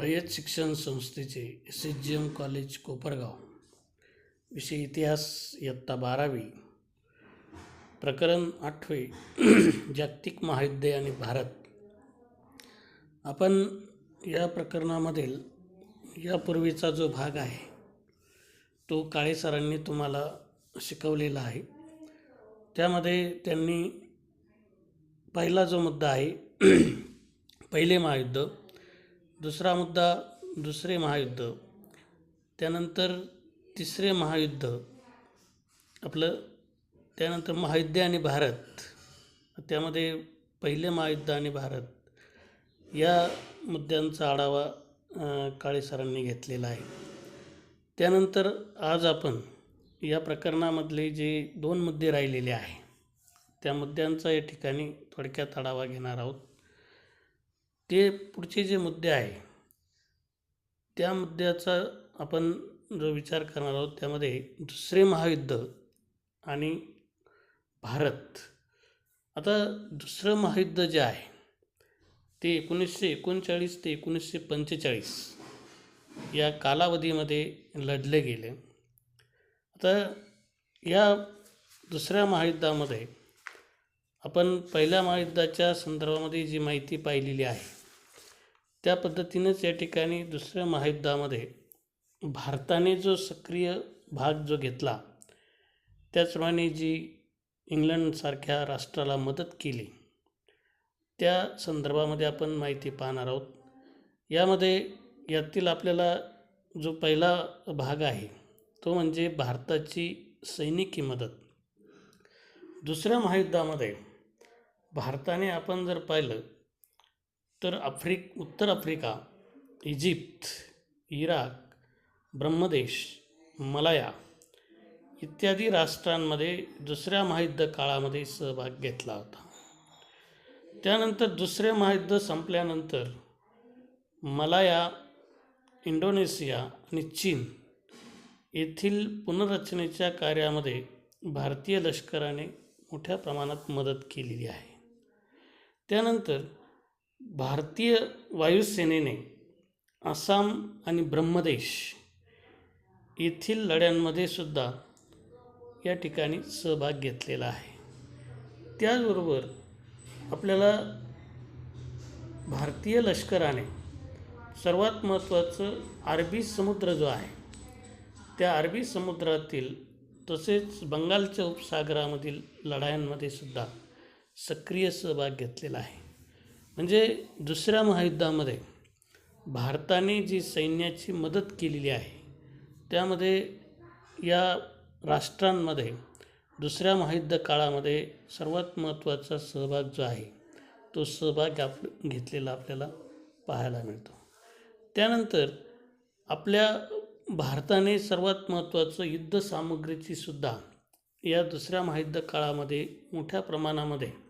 रयत शिक्षण संस्थेचे S H G M college Kopargaon. विषय इतिहास इयत्ता बारावी. प्रकरण आठवे. जागतिक महायुद्धे आणि भारत. आपण या प्रकरणामधील यापूर्वीचा जो भाग आहे तो काळे सरांनी तुम्हाला शिकवलेला आहे. त्यामध्ये त्यांनी पहिला जो मुद्दा आहे पहिले महायुद्ध. दुसरा मुद्दा दुसरे महायुद्ध. त्यानंतर तिसरे महायुद्ध. आपलं त्यानंतर महायुद्ध आणि भारत. त्यामध्ये पहिले महायुद्ध आणि भारत. या मुद्द्यांचा आढावा काळे सरांनी घेतलेला आहे. त्यानंतर आज आपण या प्रकरणामधले जे दोन मुद्दे राहिलेले आहे त्या मुद्द्यांचा या ठिकाणी थोडक्यात आढावा घेणार आहोत. ते पुढचे जे मुद्दे आहे त्या मुद्द्याचा आपण जो विचार करणार आहोत त्यामध्ये दुसरे महायुद्ध आणि भारत. आता दुसरं महायुद्ध जे आहे ते एकोणीसशे एकोणचाळीस ते एकोणीसशे पंचेचाळीस या कालावधीमध्ये लढले गेले. आता या दुसऱ्या महायुद्धामध्ये आपण पहिल्या महायुद्धाच्या संदर्भामध्ये जी माहिती पाहिलेली आहे त्या पद्धतीनंच या ठिकाणी दुसऱ्या महायुद्धामध्ये भारताने जो सक्रिय भाग जो घेतला त्याचप्रमाणे जी इंग्लंडसारख्या राष्ट्राला मदत केली त्या संदर्भामध्ये आपण माहिती पाहणार आहोत. यामध्ये यातील आपल्याला जो पहिला भाग आहे तो म्हणजे भारताची सैनिकी मदत. दुसऱ्या महायुद्धामध्ये भारताने आपण जर पाहिलं तर आफ्रिक उत्तर आफ्रिका इजिप्त इराक ब्रह्मदेश मलाया इत्यादी राष्ट्रांमध्ये दुसऱ्या महायुद्ध काळामध्ये सहभाग घेतला होता. त्यानंतर दुसरे महायुद्ध संपल्यानंतर मलाया इंडोनेशिया आणि चीन येथील पुनर्रचनेच्या कार्यामध्ये भारतीय लष्कराने मोठ्या प्रमाणात मदत केलेली आहे. त्यानंतर भारतीय वायुसेनेने आसाम आणि ब्रह्मदेश येथील लढ्यांमध्ये सुद्धा या ठिकाणी सहभाग घेतलेला आहे. त्याचबरोबर आपल्याला भारतीय लष्कराने सर्वात महत्त्वाचं अरबी समुद्र जो आहे त्या अरबी समुद्रातील तसेच बंगालच्या उपसागरामधील लढायांमध्ये सुद्धा सक्रिय सहभाग घेतलेला आहे. म्हणजे दुसऱ्या महायुद्धामध्ये भारताने जी सैन्याची मदत केलेली आहे त्यामध्ये या राष्ट्रांमध्ये दुसऱ्या महायुद्ध काळामध्ये सर्वात महत्त्वाचा सहभाग जो आहे तो सहभाग आप घेतलेला आपल्याला पाहायला मिळतो. त्यानंतर आपल्या भारताने सर्वात महत्त्वाचं युद्धसामुग्रीची सुद्धा या दुसऱ्या महायुद्ध काळामध्ये मोठ्या प्रमाणामध्ये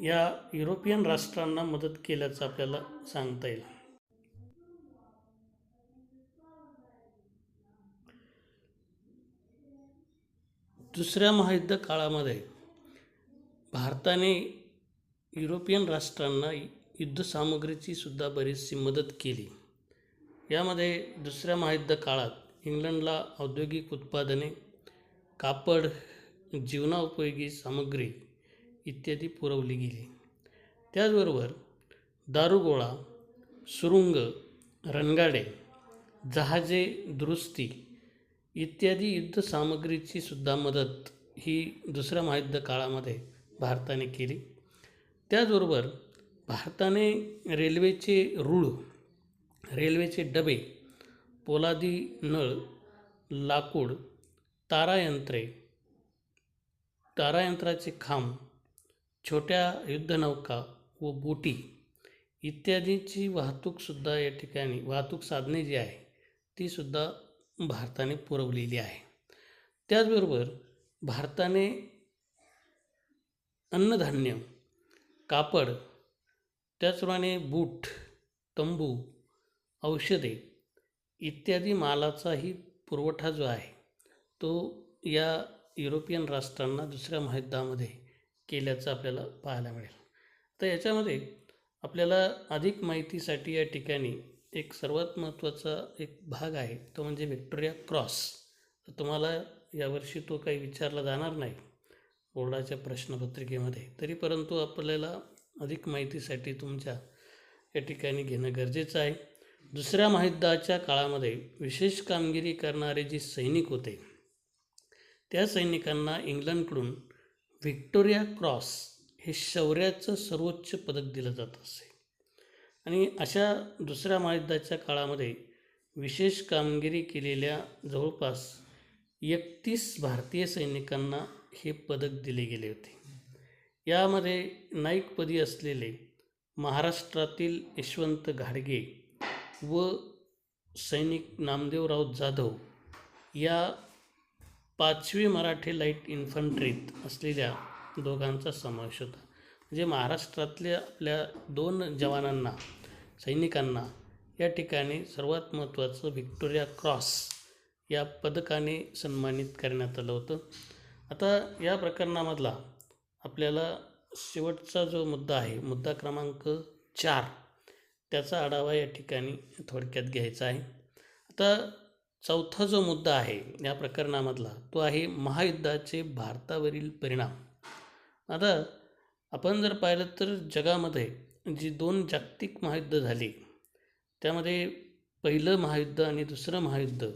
या युरोपियन राष्ट्रांना मदत केल्याचं आपल्याला सांगता येईल. दुसऱ्या महायुद्ध काळामध्ये भारताने युरोपियन राष्ट्रांना युद्धसामुग्रीची सुद्धा बरीचशी मदत केली. यामध्ये दुसऱ्या महायुद्ध काळात इंग्लंडला औद्योगिक उत्पादने कापड जीवनाउपयोगी सामग्री इत्यादी पुरवली गेली. त्याचबरोबर दारुगोळा सुरुंग रणगाडे जहाजे दुरुस्ती इत्यादी युद्धसामग्रीची सुद्धा मदत ही दुसऱ्या महायुद्ध काळामध्ये भारताने केली. त्याचबरोबर भारताने रेल्वेचे रूळ रेल्वेचे डबे पोलादी नळ लाकूड तारायंत्रे तारायंत्राचे खांब छोट्या युद्धनौका व बोटी इत्यादीची वाहतूकसुद्धा या ठिकाणी वाहतूक साधने जी आहे तीसुद्धा भारताने पुरवलेली आहे. त्याचबरोबर भारताने अन्नधान्य कापड त्याचप्रमाणे बूट तंबू औषधे इत्यादी मालाचाही पुरवठा जो आहे तो या युरोपियन राष्ट्रांना दुसऱ्या महायुद्धामध्ये केल्याचं आपल्याला पाहायला मिळेल. तर याच्यामध्ये आपल्याला अधिक माहितीसाठी या ठिकाणी एक सर्वात महत्त्वाचा एक भाग आहे तो म्हणजे व्हिक्टोरिया क्रॉस. तुम्हाला यावर्षी तो काही विचारला जाणार नाही बोर्डाच्या प्रश्नपत्रिकेमध्ये. तरी परंतु आपल्याला अधिक माहितीसाठी तुमच्या या ठिकाणी घेणं गरजेचं आहे. दुसऱ्या महायुद्धाच्या काळामध्ये विशेष कामगिरी करणारे जे सैनिक होते त्या सैनिकांना इंग्लंडकडून व्हिक्टोरिया क्रॉस हे शौर्याचं सर्वोच्च पदक दिलं जात असे. आणि अशा दुसऱ्या महायुद्धाच्या काळामध्ये विशेष कामगिरी केलेल्या जवळपास एकतीस भारतीय सैनिकांना हे पदक दिले गेले होते. यामध्ये नाईकपदी असलेले महाराष्ट्रातील यशवंत घाडगे व सैनिक नामदेवराव जाधव या पाचवी मराठी लाइट इन्फंट्रीत असलेल्या दोघांचा समावेश होता. म्हणजे महाराष्ट्रातल्या आपल्या दोन जवानांना सैनिकांना या ठिकाणी सर्वात महत्त्वाचं व्हिक्टोरिया क्रॉस या पदकाने सन्मानित करण्यात आलं होतं. आता या प्रकरणामधला आपल्याला शेवटचा जो मुद्दा आहे मुद्दा क्रमांक चार त्याचा आढावा या ठिकाणी थोडक्यात घ्यायचा आहे. आता चौथा जो मुद्दा आहे या प्रकरणामधला तो आहे महायुद्धाचे भारतावरील परिणाम. आता आपण जर पाहिलं तर जगामध्ये जी दोन जागतिक महायुद्ध झाली त्यामध्ये पहिलं महायुद्ध आणि दुसरं महायुद्ध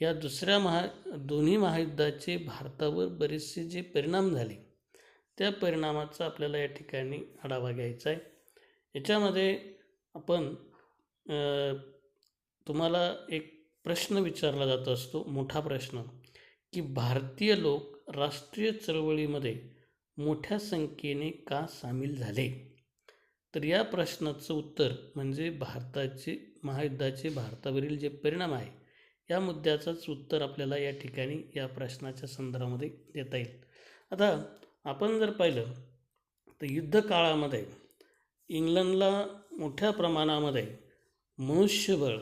या दुसऱ्या महा दोन्ही महायुद्धाचे भारतावर बरेचसे जे परिणाम झाले त्या परिणामाचा आपल्याला या ठिकाणी आढावा घ्यायचा आहे. याच्यामध्ये आपण तुम्हाला एक प्रश्न विचारला जात असतो मोठा प्रश्न की भारतीय लोक राष्ट्रीय चळवळीमध्ये मोठ्या संख्येने का सामील झाले? तर या प्रश्नाचं उत्तर म्हणजे भारताचे महायुद्धाचे भारतावरील जे परिणाम आहे या मुद्द्याचंच उत्तर आपल्याला या ठिकाणी या प्रश्नाच्या संदर्भामध्ये देता येईल. आता आपण जर पाहिलं तर युद्धकाळामध्ये इंग्लंडला मोठ्या प्रमाणामध्ये मनुष्यबळ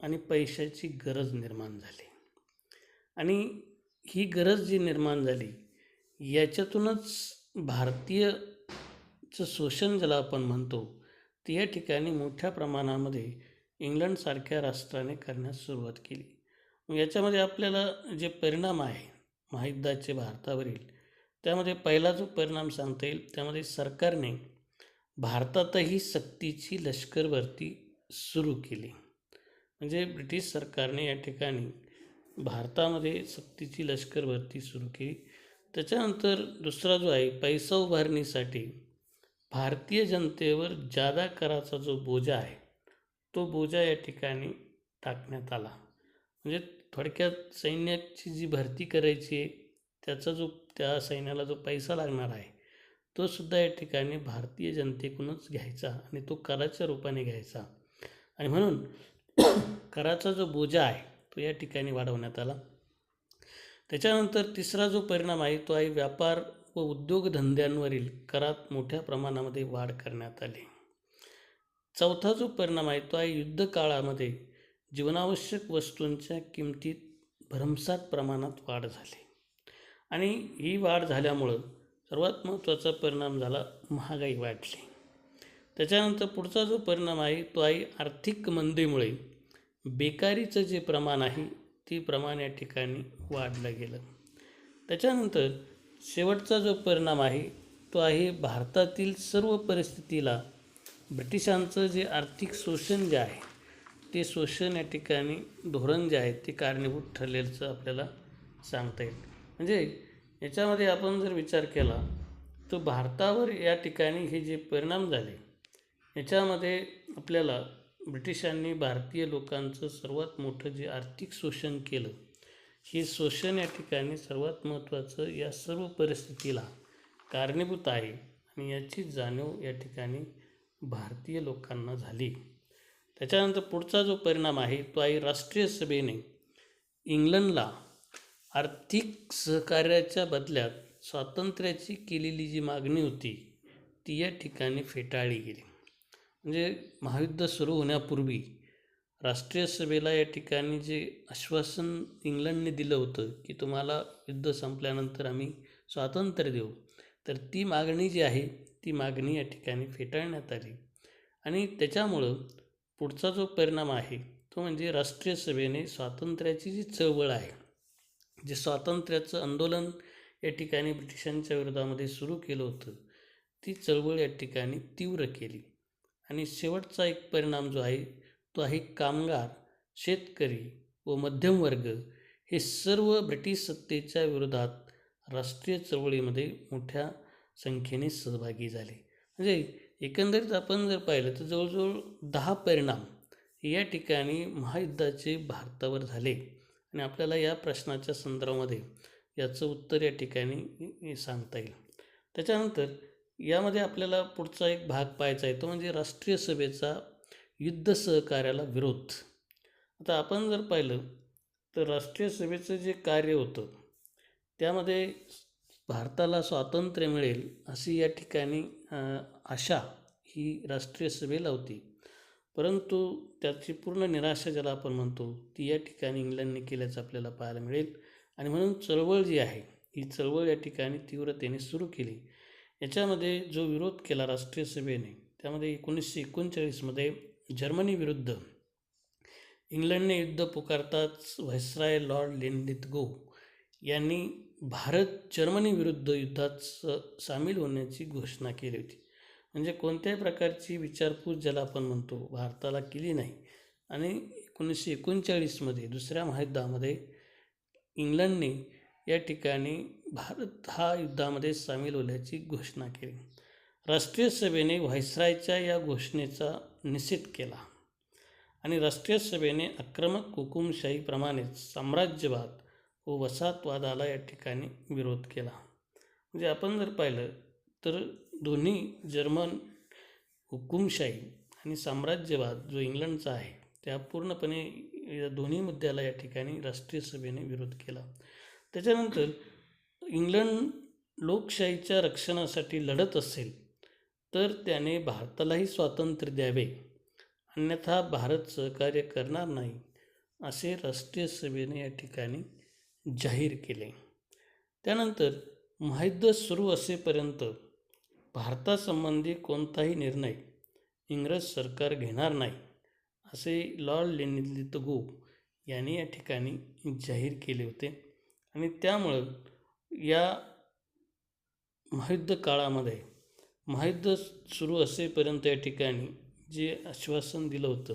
आणि पैशाची गरज निर्माण झाली. आणि ही गरज जी निर्माण झाली याच्यातूनच भारतीयचं शोषण ज्याला आपण म्हणतो ते या ठिकाणी मोठ्या प्रमाणामध्ये इंग्लंडसारख्या राष्ट्राने करण्यास सुरुवात केली. मग याच्यामध्ये आपल्याला जे परिणाम आहे महायुद्धाचे भारतावरील त्यामध्ये पहिला जो परिणाम सांगता येईल त्यामध्ये सरकारने भारतातही सक्तीची लष्कर भरती सुरू केली. म्हणजे ब्रिटिश सरकारने या ठिकाणी भारतामध्ये सक्तीची लष्कर भरती सुरू केली. त्याच्यानंतर दुसरा जो आहे पैसा उभारणीसाठी भारतीय जनतेवर जादा कराचा जो बोजा आहे तो बोजा या ठिकाणी टाकण्यात आला. म्हणजे थोडक्यात सैन्याची जी भरती करायची आहे त्याचा जो त्या सैन्याला जो पैसा लागणार आहे तो सुद्धा या ठिकाणी भारतीय जनतेकडूनच घ्यायचा आणि तो कराच्या रूपाने घ्यायचा. आणि म्हणून कराचा जो बोजा आहे तो या ठिकाणी वाढवण्यात आला. त्याच्यानंतर तिसरा जो परिणाम आहे तो आहे व्यापार व उद्योगधंद्यांवरील करात मोठ्या प्रमाणामध्ये वाढ करण्यात आली. चौथा जो परिणाम आहे तो आहे युद्धकाळामध्ये जीवनावश्यक वस्तूंच्या किमतीत भरमसाठ प्रमाणात वाढ झाली. आणि ही वाढ झाल्यामुळं सर्वात महत्त्वाचा परिणाम झाला महागाई वाढली. त्याच्यानंतर पुढचा जो परिणाम आहे तो आहे आर्थिक मंदीमुळे बेकारीचं जे प्रमाण आहे ते प्रमाण या ठिकाणी वाढलं गेलं. त्याच्यानंतर शेवटचा जो परिणाम आहे तो आहे भारतातील सर्व परिस्थितीला ब्रिटिशांचं जे आर्थिक शोषण जे आहे ते शोषण या ठिकाणी धोरण जे आहे ते कारणीभूत ठरलेलं आपल्याला सांगता येईल. म्हणजे याच्यामध्ये आपण जर विचार केला तर भारतावर या ठिकाणी हे जे परिणाम झाले याच्यामध्ये आपल्याला ब्रिटिशांनी भारतीय लोकांचं सर्वात मोठं जे आर्थिक शोषण केलं हे शोषण या ठिकाणी सर्वात महत्त्वाचं या सर्व परिस्थितीला कारणीभूत आहे आणि याची जाणीव या ठिकाणी भारतीय लोकांना झाली. त्याच्यानंतर पुढचा जो परिणाम आहे तो आहे राष्ट्रीय सभेने इंग्लंडला आर्थिक सहकार्याच्या बदल्यात स्वातंत्र्याची केलेली जी मागणी होती ती या ठिकाणी फेटाळली गेली. म्हणजे महायुद्ध सुरू होण्यापूर्वी राष्ट्रीय सभेला या ठिकाणी जे आश्वासन इंग्लंडने दिलं होतं की तुम्हाला युद्ध संपल्यानंतर आम्ही स्वातंत्र्य देऊ तर ती मागणी जी आहे ती मागणी या ठिकाणी फेटाळण्यात आली. आणि त्याच्यामुळं पुढचा जो परिणाम आहे तो म्हणजे राष्ट्रीय सभेने स्वातंत्र्याची जी चळवळ आहे जे स्वातंत्र्याचं आंदोलन या ठिकाणी ब्रिटिशांच्या विरोधामध्ये सुरू केलं होतं ती चळवळ या ठिकाणी तीव्र केली. आणि शेवटचा एक परिणाम जो आहे तो आहे कामगार शेतकरी व मध्यमवर्ग हे सर्व ब्रिटिश सत्तेच्या विरोधात राष्ट्रीय चळवळीमध्ये मोठ्या संख्येने सहभागी झाले. म्हणजे एकंदरीत आपण जर पाहिलं तर जवळजवळ दहा परिणाम या ठिकाणी महायुद्धाचे भारतावर झाले. आणि आपल्याला या प्रश्नाच्या संदर्भामध्ये याचं उत्तर या ठिकाणी सांगता येईल. त्याच्यानंतर यामध्ये आपल्याला पुढचा एक भाग पाहायचा आहे. तो म्हणजे राष्ट्रीय सभेचा युद्ध सहकार्याला विरोध. आता आपण जर पाहिलं तर राष्ट्रीय सभेचं जे कार्य होतं त्यामध्ये भारताला स्वातंत्र्य मिळेल अशी या ठिकाणी आशा ही राष्ट्रीय सभेला होती. परंतु त्याची पूर्ण निराशा ज्याला आपण म्हणतो ती या ठिकाणी इंग्लंडने केल्याचं आपल्याला पाहायला मिळेल. आणि म्हणून चळवळ जी आहे ही चळवळ या ठिकाणी तीव्रतेने सुरू केली. याच्यामध्ये जो विरोध केला राष्ट्रीय सभेने त्यामध्ये एकोणीसशे एकोणचाळीसमध्ये जर्मनीविरुद्ध इंग्लंडने युद्ध पुकारताच व्हायसराय लॉर्ड लेंडित गो यांनी भारत जर्मनीविरुद्ध युद्धात स सामील होण्याची घोषणा केली होती. म्हणजे कोणत्याही प्रकारची विचारपूस ज्याला आपण म्हणतो भारताला केली नाही. आणि एकोणीसशे एकोणचाळीसमध्ये दुसऱ्या महायुद्धामध्ये इंग्लंडने या ठिकाणी भारत हा युद्धामध्ये सामील होण्याची घोषणा केली. राष्ट्रीय सभेने व्हायसरायच्या या घोषणेचा निषेध केला आणि राष्ट्रीय सभेने आक्रमक हुकुमशाहीप्रमाणेच साम्राज्यवाद व वसाहतवादाला या ठिकाणी विरोध केला. म्हणजे आपण जर पाहिलं तर दोन्ही जर्मन हुकुमशाही आणि साम्राज्यवाद जो इंग्लंडचा आहे त्या पूर्णपणे या दोन्ही मुद्द्याला या ठिकाणी राष्ट्रीय सभेने विरोध केला. त्याच्यानंतर इंग्लंड लोकशाहीच्या रक्षणासाठी लढत असेल तर त्याने भारतालाही स्वातंत्र्य द्यावे. अन्यथा भारत सहकार्य करणार नाही असे राष्ट्रीय सभेने या ठिकाणी जाहीर केले. त्यानंतर महायुद्ध सुरू असेपर्यंत भारतासंबंधी कोणताही निर्णय इंग्रज सरकार घेणार नाही असे लॉर्ड लेनिलित गो यांनी या ठिकाणी जाहीर केले होते. आणि त्यामुळं या महायुद्ध काळामध्ये महायुद्ध सुरू असेपर्यंत या ठिकाणी जे आश्वासन दिलं होतं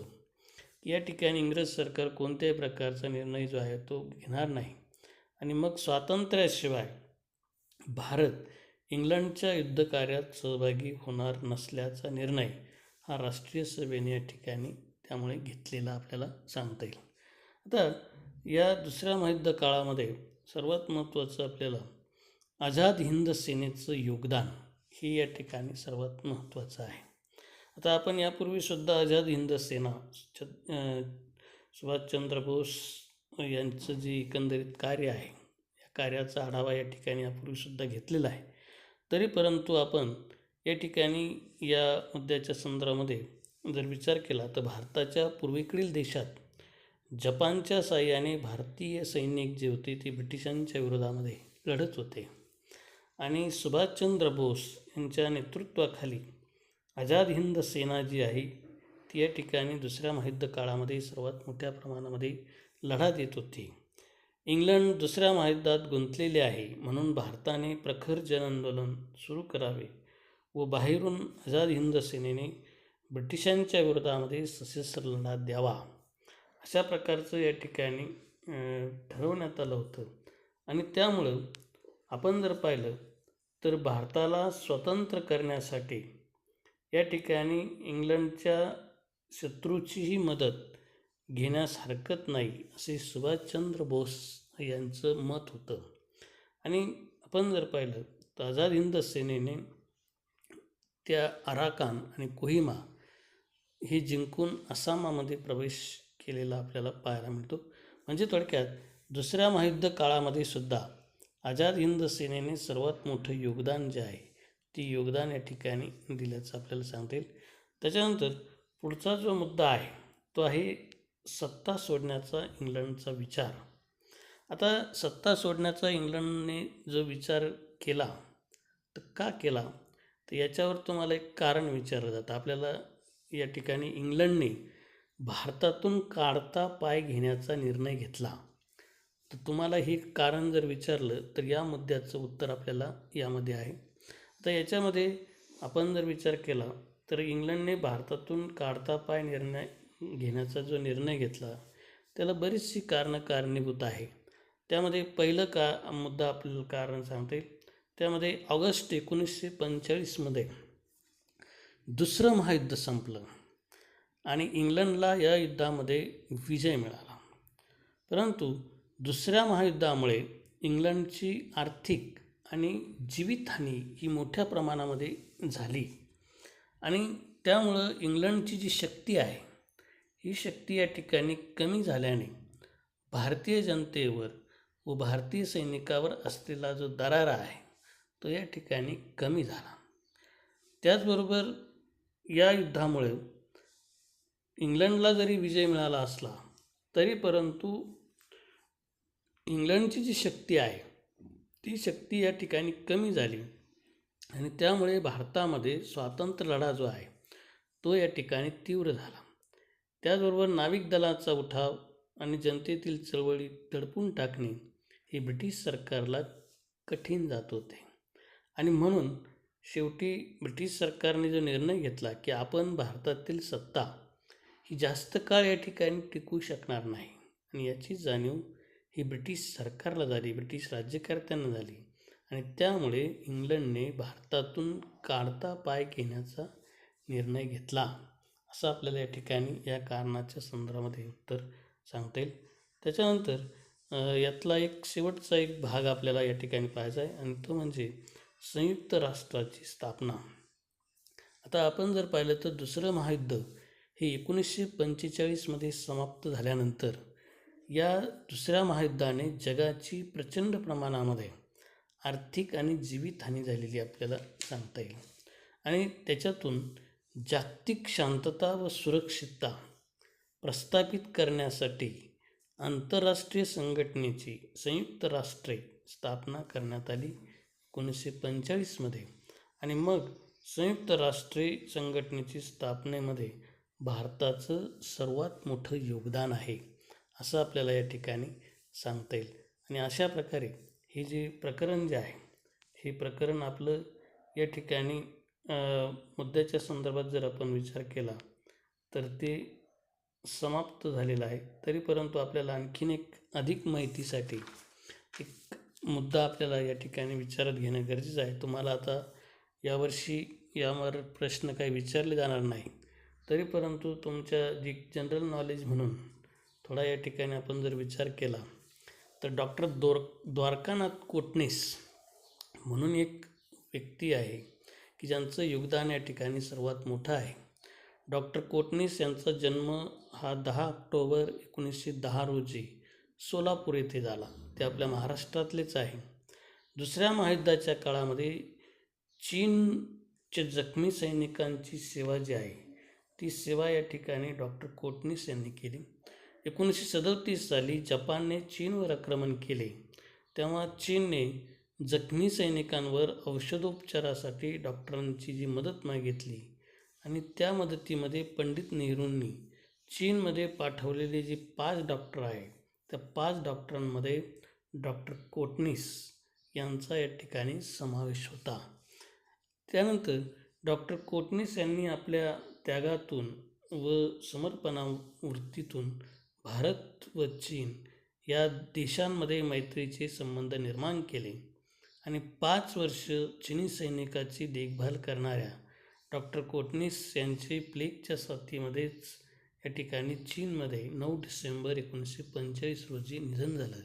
या ठिकाणी इंग्रज सरकार कोणत्याही प्रकारचा निर्णय जो आहे तो घेणार नाही. आणि मग स्वातंत्र्याशिवाय भारत इंग्लंडच्या युद्धकार्यात सहभागी होणार नसल्याचा निर्णय हा राष्ट्रीय सभेने या ठिकाणी त्यामुळे घेतलेला आपल्याला सांगता येईल. आता या दुसऱ्या महायुद्ध काळामध्ये सर्वात महत्त्वाचं आपल्याला आझाद हिंद सेनेचं योगदान हे या ठिकाणी सर्वात महत्त्वाचं आहे. आता आपण यापूर्वीसुद्धा आझाद हिंद सेना सुभाषचंद्र बोस यांचं जे एकंदरीत कार्य आहे या कार्याचा आढावा या ठिकाणी यापूर्वीसुद्धा घेतलेला आहे. तरी परंतु आपण या ठिकाणी या मुद्द्याच्या संदर्भामध्ये जर विचार केला तर भारताच्या पूर्वेकडील देशात जपानच्या साह्याने भारतीय सैनिक जे होते ते ब्रिटिशांच्या विरोधामध्ये लढत होते. आणि सुभाषचंद्र बोस यांच्या नेतृत्वाखाली आझाद हिंद सेना जी आहे ती या ठिकाणी दुसऱ्या महायुद्ध काळामध्ये सर्वात मोठ्या प्रमाणामध्ये लढा देत होती. इंग्लंड दुसऱ्या महायुद्धात गुंतलेले आहे म्हणून भारताने प्रखर जनआंदोलन सुरू करावे व बाहेरून आझाद हिंद सेनेने ब्रिटिशांच्या विरोधामध्ये सशस्त्र लढा द्यावा. अशा प्रकारचं या ठिकाणी ठरवण्यात आलं होतं. आणि त्यामुळं आपण जर पाहिलं तर भारताला स्वतंत्र करण्यासाठी या ठिकाणी इंग्लंडच्या शत्रूचीही मदत घेण्यास हरकत नाही असे सुभाषचंद्र बोस यांचं मत होतं. आणि आपण जर पाहिलं तर आझाद हिंद सेनेने त्या अराकान आणि कोहिमा हे जिंकून आसामामध्ये प्रवेश केलेला आपल्याला पाहायला मिळतो. म्हणजे थोडक्यात दुसऱ्या महायुद्ध काळामध्ये सुद्धा आझाद हिंद सेनेने सर्वात मोठं योगदान जे आहे ती योगदान या ठिकाणी दिल्याचं आपल्याला सांगता येईल. त्याच्यानंतर पुढचा जो मुद्दा आहे तो आहे सत्ता सोडण्याचा इंग्लंडचा विचार. आता सत्ता सोडण्याचा इंग्लंडने जो विचार केला तर का केला? तर याच्यावर तुम्हाला एक कारण विचारलं जातं. आपल्याला या ठिकाणी इंग्लंडने भारतातून काढता पाय घेण्याचा निर्णय घेतला. तर तुम्हाला हे कारण जर विचारलं तर या मुद्द्याचं उत्तर आपल्याला यामध्ये आहे. आता याच्यामध्ये आपण जर विचार केला तर इंग्लंडने भारतातून काढता पाय निर्णय घेण्याचा जो निर्णय घेतला त्याला बरीचशी कारणं कारणीभूत आहे. त्यामध्ये पहिलं का मुद्दा आपल्याला कारण सांगता येईल? त्यामध्ये ऑगस्ट एकोणीसशे पंचेचाळीसमध्ये दुसरं महायुद्ध संपलं. आणि इंग्लंडला या युद्धामध्ये विजय मिळाला. परंतु दुसऱ्या महायुद्धामुळे इंग्लंडची आर्थिक आणि जीवितहानी ही मोठ्या प्रमाणामध्ये झाली. आणि त्यामुळं इंग्लंडची जी शक्ती आहे ही शक्ती या ठिकाणी कमी झाल्याने भारतीय जनतेवर व भारतीय सैनिकावर असलेला जो दरारा आहे तो या ठिकाणी कमी झाला. त्याचबरोबर या युद्धामुळे इंग्लंडला जरी विजय मिळाला असला तरी परंतु इंग्लंडची जी शक्ती आहे ती शक्ती या ठिकाणी कमी झाली. आणि त्यामुळे भारतामध्ये स्वातंत्र्य लढा जो आहे तो या ठिकाणी तीव्र झाला. त्याचबरोबर नाविक दलाचा उठाव आणि जनतेतील चळवळी तडपून टाकणे हे ब्रिटिश सरकारला कठीण जात होते. आणि म्हणून शेवटी ब्रिटिश सरकारने जो निर्णय घेतला की आपण भारतातील सत्ता ही जास्त काळ या ठिकाणी टिकू शकणार नाही. आणि याची जाणीव ही ब्रिटिश सरकारला झाली ब्रिटिश राज्यकर्त्यांना झाली. आणि त्यामुळे इंग्लंडने भारतातून काढता पाय घेण्याचा निर्णय घेतला. असं आपल्याला या ठिकाणी या कारणाच्या संदर्भामध्ये उत्तर सांगता येईल. त्याच्यानंतर यातला एक शेवटचा एक भाग आपल्याला या ठिकाणी पाहायचा आहे. आणि तो म्हणजे संयुक्त राष्ट्राची स्थापना. आता आपण जर पाहिलं तर दुसरं महायुद्ध हे एकोणीसशे पंचेचाळीसमध्ये समाप्त झाल्यानंतर या दुसऱ्या महायुद्धाने जगाची प्रचंड प्रमाणामध्ये आर्थिक आणि जीवितहानी झालेली आपल्याला सांगता येईल. आणि त्याच्यातून जागतिक शांतता व सुरक्षितता प्रस्थापित करण्यासाठी आंतरराष्ट्रीय संघटनेची संयुक्त राष्ट्रे स्थापना करण्यात आली एकोणीसशे पंचेचाळीसमध्ये आणि मग संयुक्त राष्ट्रे संघटनेची स्थापनेमध्ये भारताचं सर्वात मोठं योगदान आहे असं आपल्याला या ठिकाणी सांगता येईल. आणि अशा प्रकारे हे जे प्रकरण जे आहे हे प्रकरण आपलं या ठिकाणी मुद्द्याच्या संदर्भात जर आपण विचार केला तर ते समाप्त झालेलं आहे. तरी परंतु आपल्याला आणखीन एक अधिक माहितीसाठी एक मुद्दा आपल्याला या ठिकाणी विचारात घेणं गरजेचं आहे. तुम्हाला आता यावर्षी यावर प्रश्न काही विचारले जाणार नाही. तरी परंतु तुमच्या जी जनरल नॉलेज म्हणून थोडा या ठिकाणी आपण जर विचार केला तर डॉक्टर दोर द्वारकानाथ कोटणीस म्हणून एक व्यक्ती आहे की ज्यांचं योगदान या ठिकाणी सर्वात मोठं आहे. डॉक्टर कोटणीस यांचा जन्म हा दहा ऑक्टोबर एकोणीसशे दहा रोजी सोलापूर येथे झाला. ते आपल्या महाराष्ट्रातलेच आहे. दुसऱ्या महायुद्धाच्या काळामध्ये चीनच्या जखमी सैनिकांची सेवा जी आहे ती सेवा या ठिकाणी डॉक्टर कोटनीस यांनी केली. एकोणीसशे सदतीस साली जपानने चीनवर आक्रमण केले. तेव्हा चीनने जखमी सैनिकांवर औषधोपचारासाठी डॉक्टरांची जी मदत मागितली आणि त्या मदतीमध्ये पंडित नेहरूंनी चीनमध्ये पाठवलेले जे पाच डॉक्टर आहे त्या पाच डॉक्टरांमध्ये डॉक्टर कोटनीस यांचा या ठिकाणी समावेश होता. त्यानंतर डॉक्टर कोटनीस यांनी आपल्या त्यागातून व समर्पणावृत्तीतून भारत व चीन या देशांमध्ये मैत्रीचे संबंध निर्माण केले आणि पाच वर्ष चिनी सैनिकाची देखभाल करणाऱ्या डॉक्टर कोटनीस यांचे प्लेगच्या साथीमध्येच या ठिकाणी चीनमध्ये नऊ डिसेंबर एकोणीसशे पंचेचाळीस रोजी निधन झालं.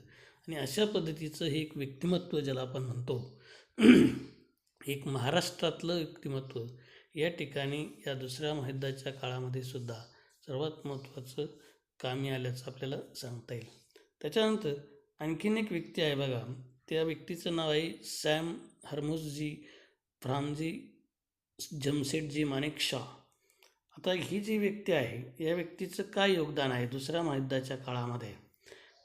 आणि अशा पद्धतीचं हे एक व्यक्तिमत्व ज्याला आपण म्हणतो एक महाराष्ट्रातलं व्यक्तिमत्व या ठिकाणी या दुसऱ्या महायुद्धाच्या काळामध्ये सुद्धा सर्वात महत्त्वाचं कामी आल्याचं आपल्याला सांगता येईल. त्याच्यानंतर आणखीन एक व्यक्ती आहे बघा. त्या व्यक्तीचं नाव आहे सॅम हरमुसजी फ्रामजी जमसेटजी माणिक शाह आता ही जी व्यक्ती आहे या व्यक्तीचं काय योगदान आहे दुसऱ्या महायुद्धाच्या काळामध्ये?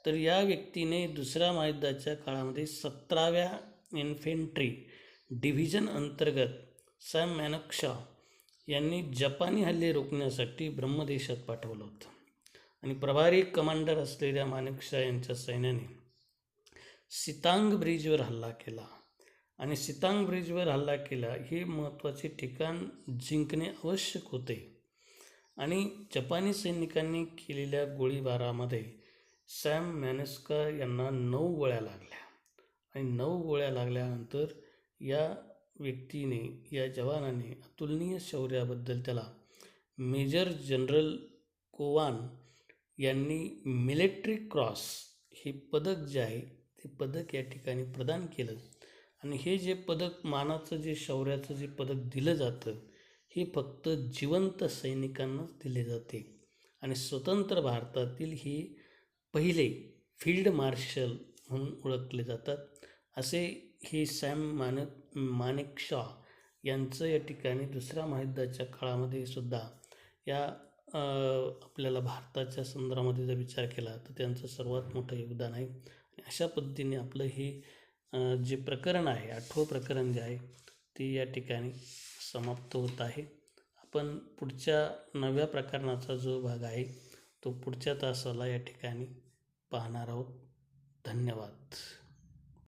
तर या व्यक्तीने दुसऱ्या महायुद्धाच्या काळामध्ये सतराव्या इन्फेंट्री डिव्हिजन अंतर्गत सॅम मॅनक यांनी जपानी हल्ले रोखण्यासाठी ब्रह्मदेशात पाठवलं होतं. आणि प्रभारी कमांडर असलेल्या मानेकशा यांच्या सैन्याने सितांग ब्रिजवर हल्ला केला. आणि सितांग ब्रिजवर हल्ला केला हे महत्त्वाचे ठिकाण जिंकणे आवश्यक होते. आणि जपानी सैनिकांनी केलेल्या गोळीबारामध्ये सॅम मॅनेस्का यांना नऊ गोळ्या लागल्या. आणि नऊ गोळ्या लागल्यानंतर या व्यक्तीने या जवानाने अतुलनीय शौर्याबद्दल त्याला मेजर जनरल कोवान यांनी मिलिट्री क्रॉस हे पदक जे आहे ते पदक या ठिकाणी प्रदान केलं. आणि हे जे पदक मानाचं जे शौर्याचं जे पदक दिलं जातं हे फक्त जिवंत सैनिकांनाच दिले जाते. आणि स्वतंत्र भारतातील हे पहिले फील्ड मार्शल म्हणून ओळखले जातात. असे हे सॅम मानक मानेक शॉ यांचं या ठिकाणी दुसऱ्या महायुद्धाच्या काळामध्ये सुद्धा या आपल्याला भारताच्या संदर्भामध्ये जर विचार केला तर त्यांचं सर्वात मोठं योगदान आहे. अशा पद्धतीने आपलं हे जे प्रकरण आहे आठवं प्रकरण जे आहे ते या ठिकाणी समाप्त होत आहे. आपण पुढच्या नव्या प्रकरणाचा जो भाग आहे तो पुढच्या तासाला या ठिकाणी पाहणार आहोत. धन्यवाद.